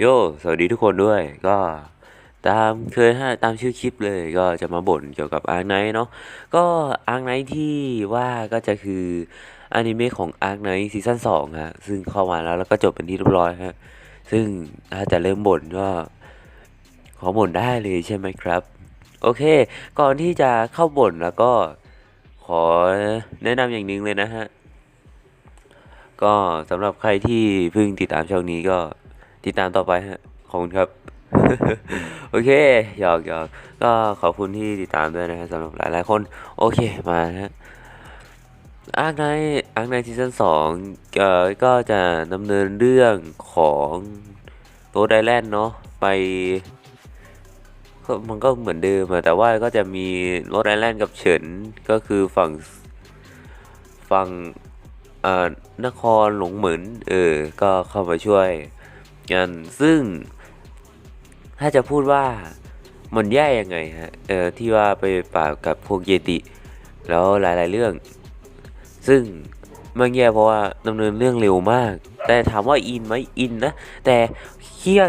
โย สวัสดีทุกคนด้วย ก็ตามเคยฮะตามชื่อคลิปเลยก็จะมาบ่นเกี่ยวกับอาร์ไนเนาะก็อาร์ไนที่ว่าก็จะคืออนิเมะของอาร์ไนซีซั่นสองฮะซึ่งเข้ามาแล้วแล้วก็จบเป็นที่เรียบร้อยฮะซึ่งถ้าจะเริ่มบ่นก็ขอบ่นได้เลยใช่ไหมครับ โอเค ก่อนที่จะเข้าบ่นแล้วก็ขอแนะนำอย่างหนึ่งเลยนะฮะก็สำหรับใครที่เพิ่งติดตามช่องนี้ก็ ติดตามต่อไปฮะขอบคุณครับ โอเคหยอกหยอกก็ขอบคุณที่ติดตามด้วยนะฮะสำหรับหลายๆคน โอเคมานะฮะอาร์คไนอาร์คไนซีซั่นสองเอ่อก็จะดำเนินเรื่องของโรดไอแลนด์เนาะไปมันก็เหมือนเดิมแต่ว่าก็จะมีโรดไอแลนด์กับเฉินก็คือฝั่งฝั่งอ่านครหลงเหมือนเออ ก็เข้ามาช่วย กัน ซึ่ง ถ้าจะพูดว่ามันแย่ยังไงฮะเออที่ว่าไปปราบกับพวกเยติ แล้วหลาย ๆ เรื่อง ซึ่งมันแย่เพราะว่าดำเนินเรื่องเร็วมาก แต่ถามว่าอินไหมอินนะ แต่เฮี้ย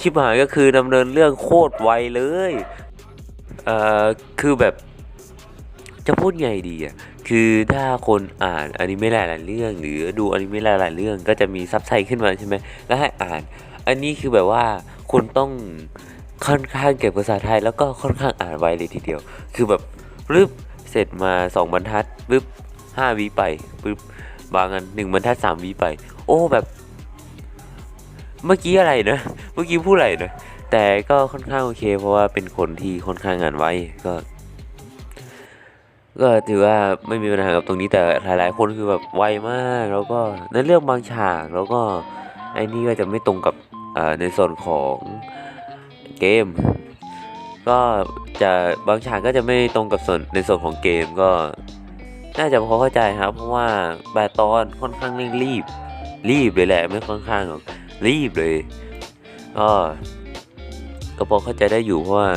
ชิบหายก็คือดำเนินเรื่องโคตรไวเลยเอ่อคือแบบ จะพูดไงดีอะ คือถ้าคนอ่านอนิเมะหลายๆเรื่อง หรือดูอนิเมะหลายๆเรื่องก็จะมีซับไทขึ้นมาใช่ไหมแล้วให้อ่าน อันนี้คือแบบว่าคุณต้องค่อนข้างเก็บภาษาไทยแล้วก็ค่อนข้างอ่านไวเลยทีเดียว คือแบบปึ๊บเสร็จมาสองบรรทัดปึ๊บห้าวิไปปึ๊บบางอันหนึ่งบรรทัดสามวิไป โอ้แบบ เมื่อกี้อะไรนะ เมื่อกี้พูดอะไรนะ แต่ก็ค่อนข้างโอเค เพราะว่าเป็นคนที่ค่อนข้างงานไวก็ ก็ถือว่าไม่มีปัญหากับตรงนี้แต่หลาย ๆ คนคือแบบไวมากแล้วก็ในเรื่องบางฉากแล้วก็ไอ้นี่ก็จะไม่ตรงกับในส่วนของเกม ก็จะบางฉากก็จะไม่ตรงกับส่วนในส่วนของเกมก็น่าจะพอเข้าใจครับเพราะว่าแบตตอนค่อนข้างเร่งรีบ รีบเลยแหละไม่ค่อนข้างหรอกรีบเลยก็ก็พอเข้าใจได้อยู่เพราะว่า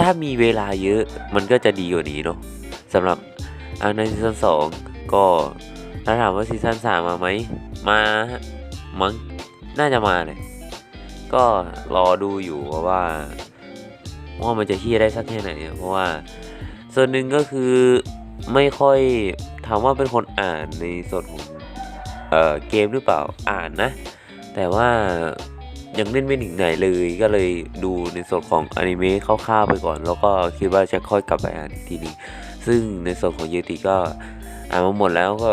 ถ้ามีเวลาเยอะมันก็จะดีกว่านี้เนาะ สำหรับอันในซีซั่นสองก็ถ้าถามว่าซีซั่นสามมาไหมมามั้งน่าจะมาเลยก็รอดูอยู่เพราะว่าว่ามันจะเฮียได้สักแค่ไหนเพราะว่าส่วนหนึ่งก็คือไม่ค่อยถามว่าเป็นคนอ่านในส่วนของเอ่อเกมหรือเปล่าอ่านนะ แต่ว่ายังเล่นไม่ถึงไหนเลยก็เลยดูในส่วนของอนิเมะคร่าวๆไปก่อน แล้วก็คิดว่าจะค่อยกลับไปอ่านอีกทีนึง ซึ่งในส่วนของเยติก็อ่านมาหมดแล้วก็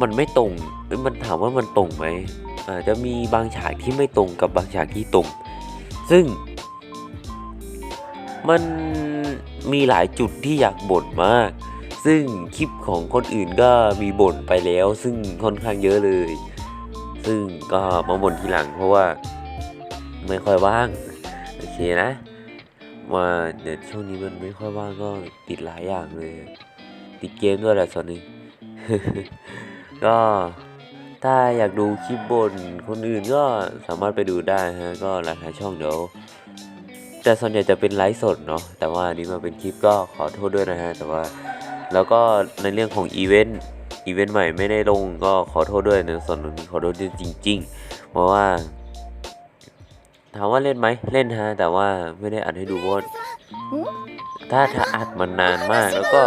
มันไม่ตรง มันถามว่ามันตรงไหมอาจจะมีบางฉากที่ไม่ตรงกับบางฉากที่ตรง ซึ่ง มันมีหลายจุดที่อยากบ่นมาก ซึ่งคลิปของคนอื่นก็มีบ่นไปแล้ว ซึ่งค่อนข้างเยอะเลย ซึ่งก็มาบ่นทีหลังเพราะว่า ไม่ค่อยว่าง โอเคนะ ว่าเดี๋ยวช่วงนี้มันไม่ค่อยว่างก็ติดหลายอย่างเลย ติดเกมด้วยแหละส่วนนึ่งก็ถ้าอยากดูคลิปบนคนอื่นก็สามารถไปดูได้ฮะก็หลายๆช่องเดี๋ยวแต่ส่วนใหญ่จะเป็นไลฟ์สดเนาะแต่ว่าอันนี้มาเป็นคลิปก็ขอโทษด้วยนะฮะ แต่ว่าแล้วก็ในเรื่องของอีเวนต์อีเวนต์ใหม่ไม่ได้ลงก็ขอโทษด้วยในส่วนนี้ขอโทษด้วยจริง ๆ เพราะว่า ถามว่าเล่นไหมเล่นฮะแต่ว่าไม่ได้อัดให้ดูเพราะว่าถ้าถ้าอัดมันนานมากแล้วก็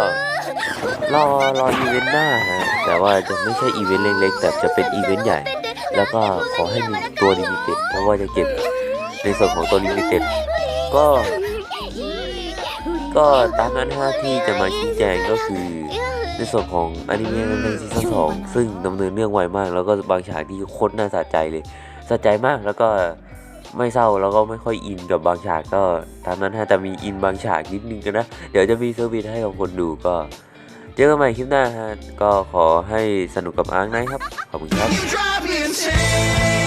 รอรออีเวนต์หน้าฮะแต่ว่าจะไม่ใช่อีเวนต์เล็กๆแต่จะเป็นอีเวนต์ใหญ่ แล้วก็ขอให้มีตัวลิมิเต็ดเพราะว่าจะเก็บในส่วนของตัวลิมิเต็ดก็ ก็ตามนั้นฮะที่จะมาชี้แจงก็คือในส่วนของอนิเมะในซีซั่นสองซึ่งดำเนินเรื่องไวมาก แล้วก็บางฉากที่โคตรน่าสะใจเลยสะใจมากแล้วก็ ไม่เศร้าแล้วก็ไม่ค่อยอินกับบางฉากก็ตามนั้นฮะแต่มีอินบางฉากนิดนึงกันนะ เดี๋ยวจะมีเซอร์วิสให้กับคนดูก็ เจอกันใหม่คลิปหน้าฮะก็ขอให้สนุกกับอาร์คนะครับ ขอบคุณครับ